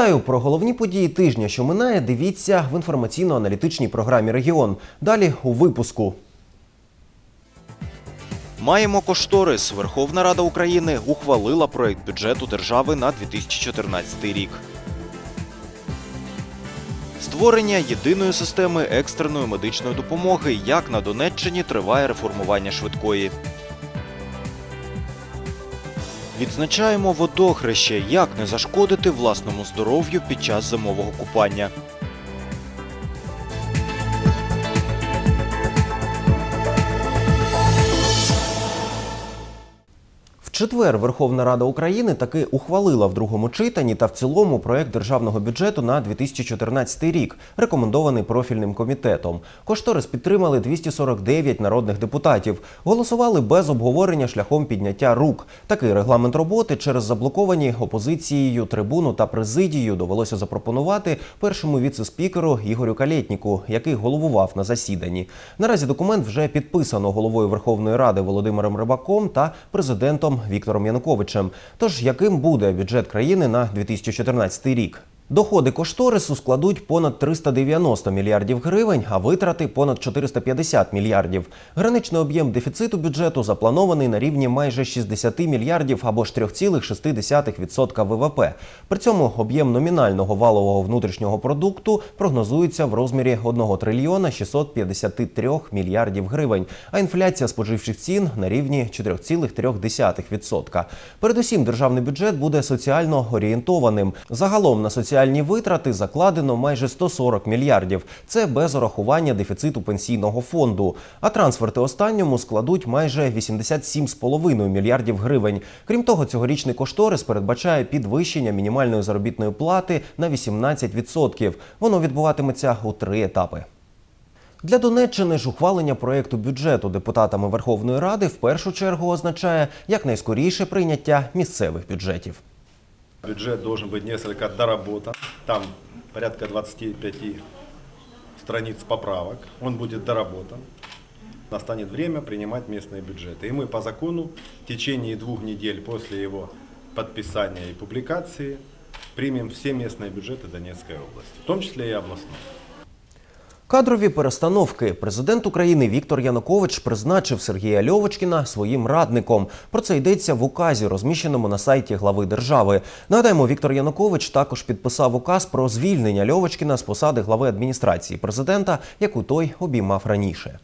Вітаю про головні події тижня, що минає. Дивіться в інформаційно-аналітичній програмі Регіон. Далі у випуску. Маємо кошторис. Верховна Рада України ухвалила проект бюджету держави на 2014 рік. Створення єдиної системи екстреної медичної допомоги. Як на Донеччині триває реформування швидкої. Відзначаємо водохреще. Як не зашкодити власному здоров'ю під час зимового купання. Четвер Верховна Рада України таки ухвалила в другому читанні та в цілому проект державного бюджету на 2014 рік, рекомендований профільним комітетом. Кошторис підтримали 249 народних депутатів. Голосували без обговорення шляхом підняття рук. Такий регламент роботи через заблоковані опозицією трибуну та президію довелося запропонувати першому віце-спікеру Ігорю Калєтніку, який головував на засіданні. Наразі документ вже підписано головою Верховної Ради Володимиром Рибаком та президентом Віктором Януковичем. Тож яким буде бюджет країни на 2014 рік? Доходи кошторису складуть понад 390 мільярдів гривень, а витрати понад 450 мільярдів. Граничний об'єм дефіциту бюджету запланований на рівні майже 60 мільярдів або ж 3,6% ВВП. При цьому об'єм номінального валового внутрішнього продукту прогнозується в розмірі 1 трильйона 653 мільярдів гривень, а інфляція споживчих цін на рівні 4,3%. Передусім, державний бюджет буде соціально орієнтованим. Загалом на соціальні витрати закладено майже 140 мільярдів. Це без урахування дефіциту пенсійного фонду. А трансферти останньому складуть майже 87,5 мільярдів гривень. Крім того, цьогорічний кошторис передбачає підвищення мінімальної заробітної плати на 18%. Воно відбуватиметься у три етапи. Для Донеччини ж ухвалення проєкту бюджету депутатами Верховної Ради в першу чергу означає якнайскоріше прийняття місцевих бюджетів. Бюджет должен быть несколько доработан. Там порядка 25 страниц поправок. Он будет доработан. Настанет время принимать местные бюджеты. И мы по закону в течение двух недель после его подписания и публикации примем все местные бюджеты Донецкой области, в том числе и областной. Кадрові перестановки. Президент України Віктор Янукович призначив Сергія Льовочкіна своїм радником. Про це йдеться в указі, розміщеному на сайті глави держави. Нагадаємо, Віктор Янукович також підписав указ про звільнення Льовочкіна з посади глави адміністрації президента, яку той обіймав раніше.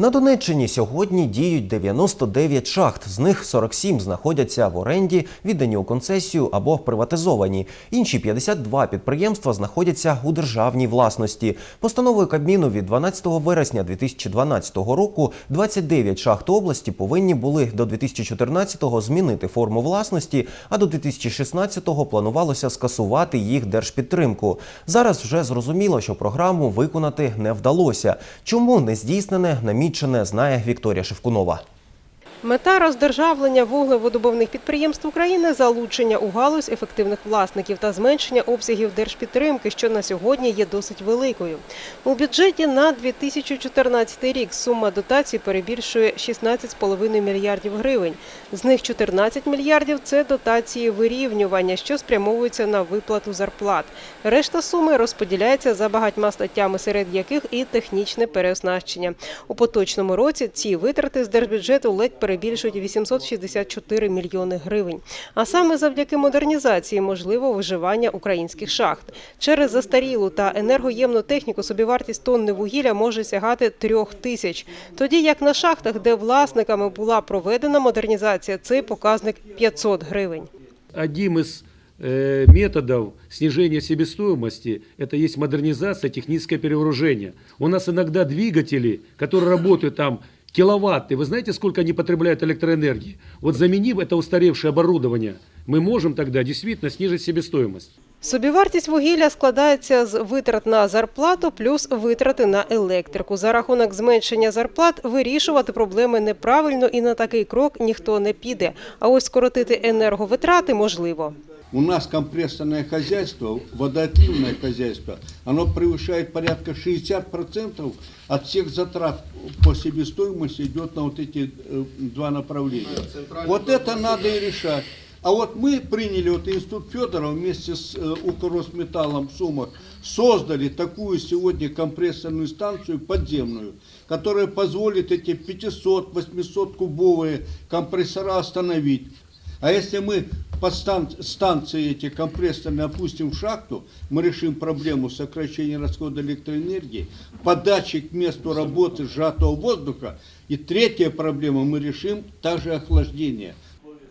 На Донеччині сьогодні діють 99 шахт. З них 47 знаходяться в оренді, віддані у концесію або приватизовані. Інші 52 підприємства знаходяться у державній власності. Постановою Кабміну від 12 вересня 2012 року 29 шахт області повинні були до 2014-го змінити форму власності, а до 2016-го планувалося скасувати їх держпідтримку. Зараз вже зрозуміло, що програму виконати не вдалося. Чому не здійснене намічене, знає Вікторія Шевкунова. Мета роздержавлення вуглеводобувних підприємств України залучення у галузь ефективних власників та зменшення обсягів держпідтримки, що на сьогодні є досить великою. У бюджеті на 2014 рік сума дотацій перебільшує 16,5 мільярдів гривень. З них 14 мільярдів це дотації вирівнювання, що спрямовуються на виплату зарплат. Решта суми розподіляється за багатьма статтями, серед яких і технічне переоснащення. У поточному році ці витрати з держбюджету ледь перебільшують 864 мільйони гривень. А саме завдяки модернізації можливо виживання українських шахт. Через застарілу та енергоємну техніку собівартість тонни вугілля може сягати трьох тисяч. Тоді як на шахтах, де власниками була проведена модернізація, цей показник 500 гривень. Одним из э, методов снижения себестоимости это есть модернизация, техническое перевооружение. У нас иногда двигатели, которые работают там киловатты, вы знаете, сколько они потребляют электроэнергии? Вот заменив это устаревшее оборудование, мы можем тогда действительно снизить себестоимость. Собівартість вугілля складається з витрат на зарплату плюс витрати на електрику. За рахунок зменшення зарплат вирішувати проблеми неправильно і на такий крок ніхто не піде. А ось скоротити енерговитрати можливо. У нас компрессорное хозяйство, водоотливное хозяйство, оно превышает порядка 60% от всех затрат по себестоимости идет на вот эти э, два направления. Вот это надо и решать. А вот мы приняли, вот Институт Федорова вместе с э, Укрросметаллом в Сумах создали такую сегодня компрессорную станцию подземную, которая позволит эти 500-800 кубовые компрессора остановить. А если мы по стан- станции эти компрессорные опустим в шахту, мы решим проблему сокращения расхода электроэнергии, подачи к месту работы сжатого воздуха. И третья проблема мы решим также охлаждение.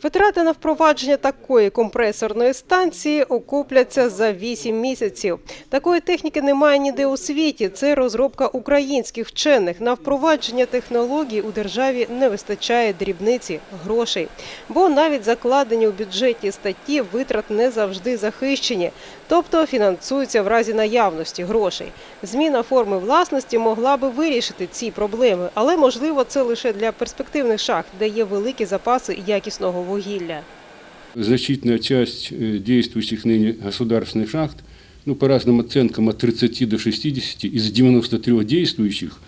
Витрати на впровадження такої компресорної станції окупляться за 8 місяців. Такої техніки немає ніде у світі. Це розробка українських вчених. На впровадження технологій у державі не вистачає дрібниці грошей. Бо навіть закладені у бюджеті статті витрат не завжди захищені, тобто фінансуються в разі наявності грошей. Зміна форми власності могла би вирішити ці проблеми, але можливо це лише для перспективних шахт, де є великі запаси якісного вугілля. значительная часть э, действующих ныне государственных шахт, ну, по разным оценкам, от 30 до 60 из 93 действующих,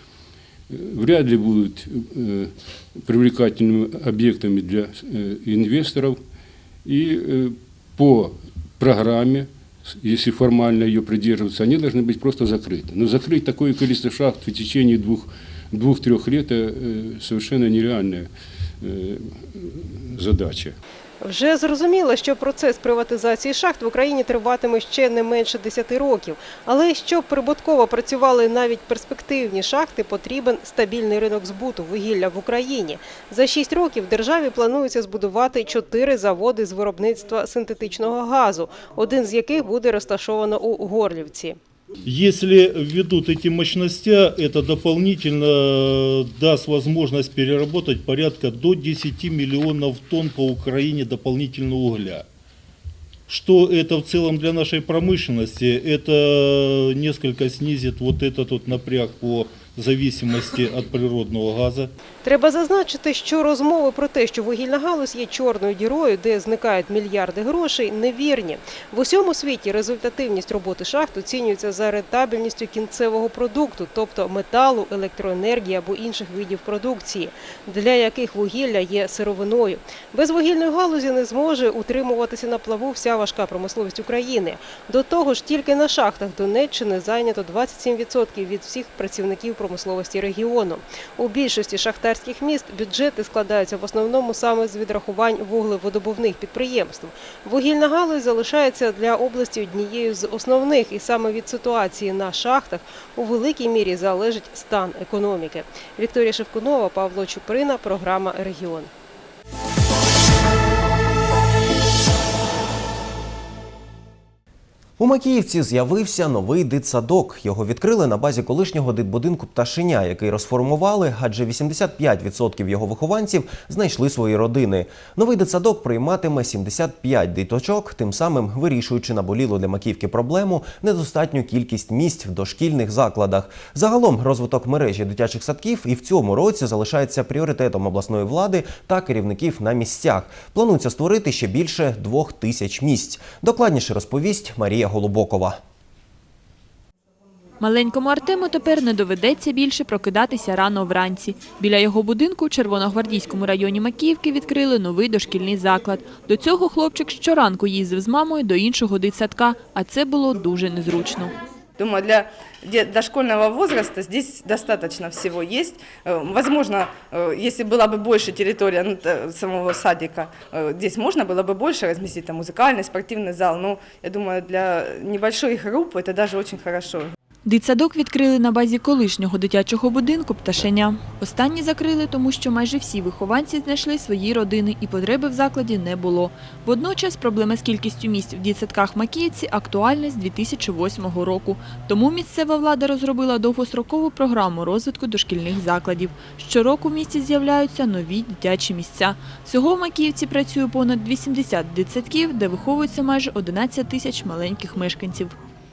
э, вряд ли будут э, привлекательными объектами для инвесторов. И по программе, если формально ее придерживаться, они должны быть просто закрыты. Но закрыть такое количество шахт в течение двух- двух-трех лет – это э, совершенно нереальная э, задача. Вже зрозуміло, що процес приватизації шахт в Україні триватиме ще не менше 10 років. Але щоб прибутково працювали навіть перспективні шахти, потрібен стабільний ринок збуту вугілля в Україні. За 6 років державі планується збудувати 4 заводи з виробництва синтетичного газу, один з яких буде розташовано у Горлівці. Если введут эти мощностя, это дополнительно даст возможность переработать порядка до 10 миллионов тонн по Украине дополнительного угля. Что это в целом для нашей промышленности? Это несколько снизит вот этот вот напряг по зависимости от природного газа. Треба зазначити, що розмови про те, що вугільна галузь є чорною дірою, де зникають мільярди грошей, невірні. В усьому світі результативність роботи шахт оцінюється за рентабельністю кінцевого продукту, тобто металу, електроенергії або інших видів продукції, для яких вугілля є сировиною. Без вугільної галузі не зможе утримуватися на плаву вся важка промисловість України. До того ж, тільки на шахтах Донеччини зайнято 27% від всіх працівників промисловості регіону. У більшості шахтарських міст бюджети складаються в основному саме з відрахувань вуглеводобувних підприємств. Вугільна галузь залишається для області однією з основних, і саме від ситуації на шахтах у великій мірі залежить стан економіки. Вікторія Шевкунова, Павло Чуприна, програма Регіон. У Макіївці з'явився новий дитсадок. Його відкрили на базі колишнього дитбудинку пташеня, який розформували, адже 85% його вихованців знайшли свої родини. Новий дитсадок прийматиме 75 диточок, тим самим вирішуючи наболілу для Макіївки проблему недостатню кількість місць в дошкільних закладах. Загалом розвиток мережі дитячих садків і в цьому році залишається пріоритетом обласної влади та керівників на місцях. Планується створити ще більше двох тисяч місць. Докладніше розповість Марія Голубокова. Маленькому Артему тепер не доведеться більше прокидатися рано вранці. Біля його будинку у Червоногвардійському районі Макіївки відкрили новий дошкільний заклад. До цього хлопчик щоранку їздив з мамою до іншого дитсадка, а це було дуже незручно. Думаю, для де- дошкольного возраста здесь достаточно всего есть. Э, Возможно, э, если была бы больше территория ну, т- самого садика, э, здесь можно было бы больше разместить там музыкальный, спортивный зал. Но я думаю, для небольшой группы это даже очень хорошо. Дитсадок відкрили на базі колишнього дитячого будинку «Пташеня». Останні закрили, тому що майже всі вихованці знайшли свої родини і потреби в закладі не було. Водночас проблема з кількістю місць в дитсадках Макіївці актуальна з 2008 року. Тому місцева влада розробила довгострокову програму розвитку дошкільних закладів. Щороку в місті з'являються нові дитячі місця. Всього в Макіївці працює понад 80 дитсадків, де виховується майже 11 тисяч маленьких мешканців.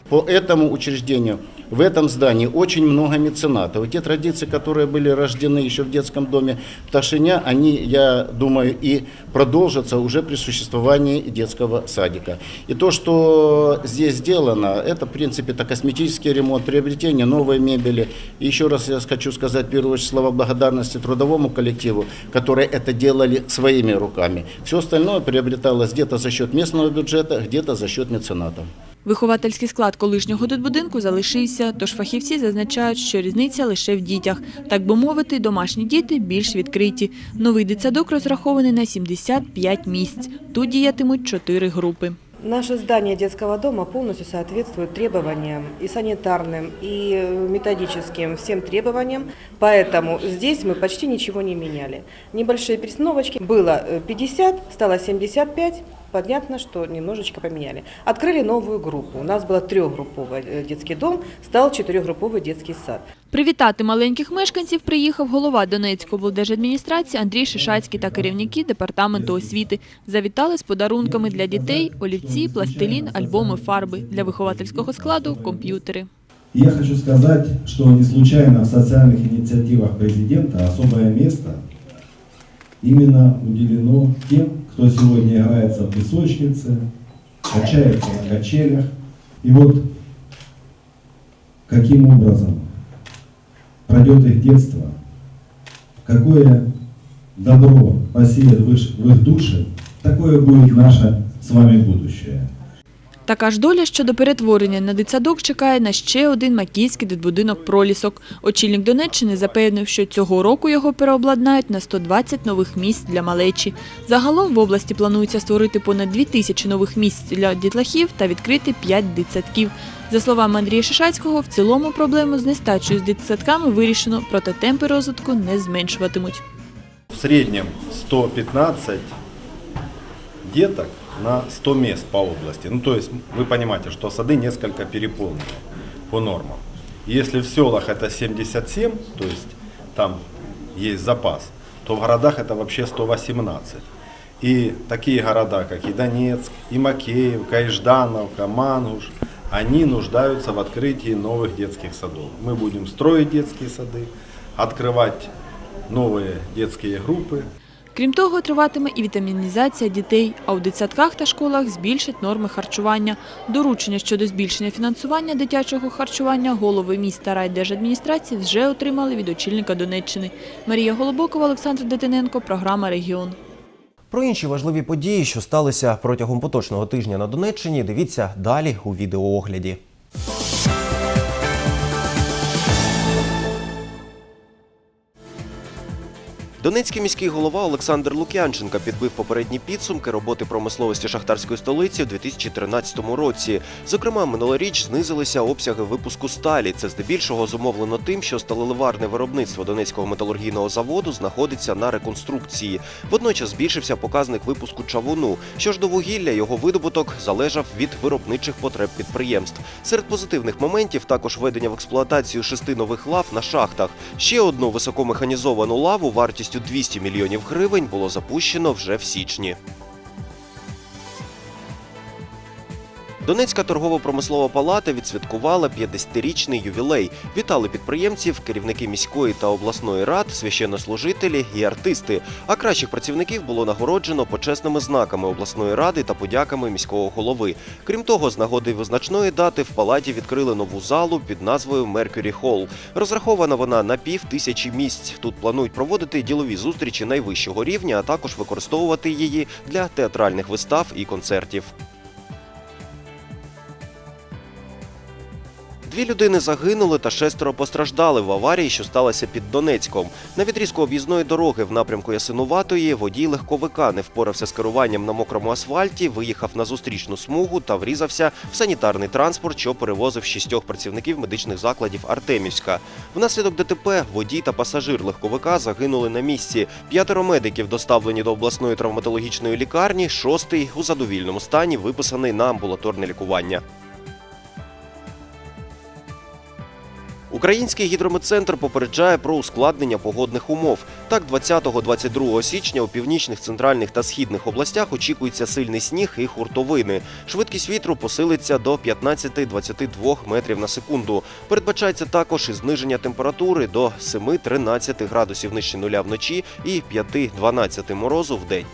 По этому учреждению в этом здании очень много меценатов. И те традиции, которые были рождены еще в детском доме Пташиня, они, я думаю, и продолжатся уже при существовании детского садика. И то, что здесь сделано, это, в принципе, это косметический ремонт, приобретение новой мебели. И еще раз я хочу сказать, в первую очередь, слова благодарности трудовому коллективу, которые это делали своими руками. Все остальное приобреталось где-то за счет местного бюджета, где-то за счет меценатов. Виховательський склад колишнього дитбудинку залишився, тож фахівці зазначають, що різниця лише в дітях. Так би мовити, домашні діти більш відкриті. Новий дитсадок розрахований на 75 місць. Тут діятимуть чотири групи. Наше здание детского дома полностью соответствует требованиям и санитарным, и э, методическим, всем требованиям. Поэтому здесь мы почти ничего не меняли. Небольшие перестановочки. Было э, 50, стало 75. Понятно, что немножечко поменяли. Открыли новую группу. У нас был трехгрупповый э, детский дом, стал четырехгрупповый детский сад. Привітати маленьких мешканців приїхав голова Донецької облдержадміністрації Андрій Шишацький та керівники департаменту освіти. Завітали з подарунками для дітей – олівці, пластилін, альбоми, фарби. Для виховательського складу – комп'ютери. Я хочу сказать, что не случайно в социальных инициативах президента особое место именно уделено тем, кто сегодня играется в песочнице, качается на качелях. И вот каким образом пройдет их детство, какое добро посеет в их- души, такое будет наше с вами будущее. Така ж доля щодо перетворення на дитсадок чекає на ще один макійський дитбудинок «Пролісок». Очільник Донеччини запевнив, що цього року його переобладнають на 120 нових місць для малечі. Загалом в області планується створити понад 2 тисячі нових місць для дітлахів та відкрити 5 дитсадків. За словами Андрія Шишацького, в цілому проблему з нестачею з дитсадками вирішено, проте темпи розвитку не зменшуватимуть. В среднем 115 деток на 100 мест по области. Ну, то есть вы понимаете, что сады несколько переполнены по нормам. Если в селах это 77, то есть там есть запас, то в городах это вообще 118. И такие города, как и Донецк, и Макеевка, и Ждановка, Мангуш, они нуждаются в открытии новых детских садов. Мы будем строить детские сады, открывать новые детские группы, Крім того, триватиме і вітамінізація дітей, а у дитсадках та школах збільшать норми харчування. Доручення щодо збільшення фінансування дитячого харчування голови міст та райдержадміністрації вже отримали від очільника Донеччини. Марія Голобокова, Олександр Дитиненко, програма «Регіон». Про інші важливі події, що сталися протягом поточного тижня на Донеччині, дивіться далі у відеоогляді. Донецький міський голова Олександр Лук'янченка підбив попередні підсумки роботи промисловості шахтарської столиці у 2013 році. Зокрема, минулоріч знизилися обсяги випуску сталі. Це здебільшого зумовлено тим, що сталеливарне виробництво Донецького металургійного заводу знаходиться на реконструкції. Водночас збільшився показник випуску чавуну. Що ж до вугілля, його видобуток залежав від виробничих потреб підприємств. Серед позитивних моментів також введення в експлуатацію шести нових лав на шахтах. Ще одну високомеханізовану лаву вартістю 200 мільйонів гривень було запущено вже в січні. Донецька торгово-промислова палата відсвяткувала 50-річний ювілей. Вітали підприємців, керівники міської та обласної рад, священнослужителі і артисти. А кращих працівників було нагороджено почесними знаками обласної ради та подяками міського голови. Крім того, з нагоди визначної дати в палаті відкрили нову залу під назвою Меркюрі Холл. Розрахована вона на пів тисячі місць. Тут планують проводити ділові зустрічі найвищого рівня, а також використовувати її для театральних вистав і концертів. Дві людини загинули та шестеро постраждали в аварії, що сталася під Донецьком. На відрізку об'їзної дороги в напрямку Ясинуватої водій легковика не впорався з керуванням на мокрому асфальті, виїхав на зустрічну смугу та врізався в санітарний транспорт, що перевозив шістьох працівників медичних закладів Артемівська. Внаслідок ДТП водій та пасажир легковика загинули на місці. П'ятеро медиків доставлені до обласної травматологічної лікарні. Шостий у задовільному стані виписаний на амбулаторне лікування. Український гідрометцентр попереджає про ускладнення погодних умов. Так, 20-22 січня у північних, центральних та східних областях очікується сильний сніг і хуртовини. Швидкість вітру посилиться до 15-22 метрів на секунду. Передбачається також і зниження температури до 7-13 градусів нижче нуля вночі і 5-12 морозу в день.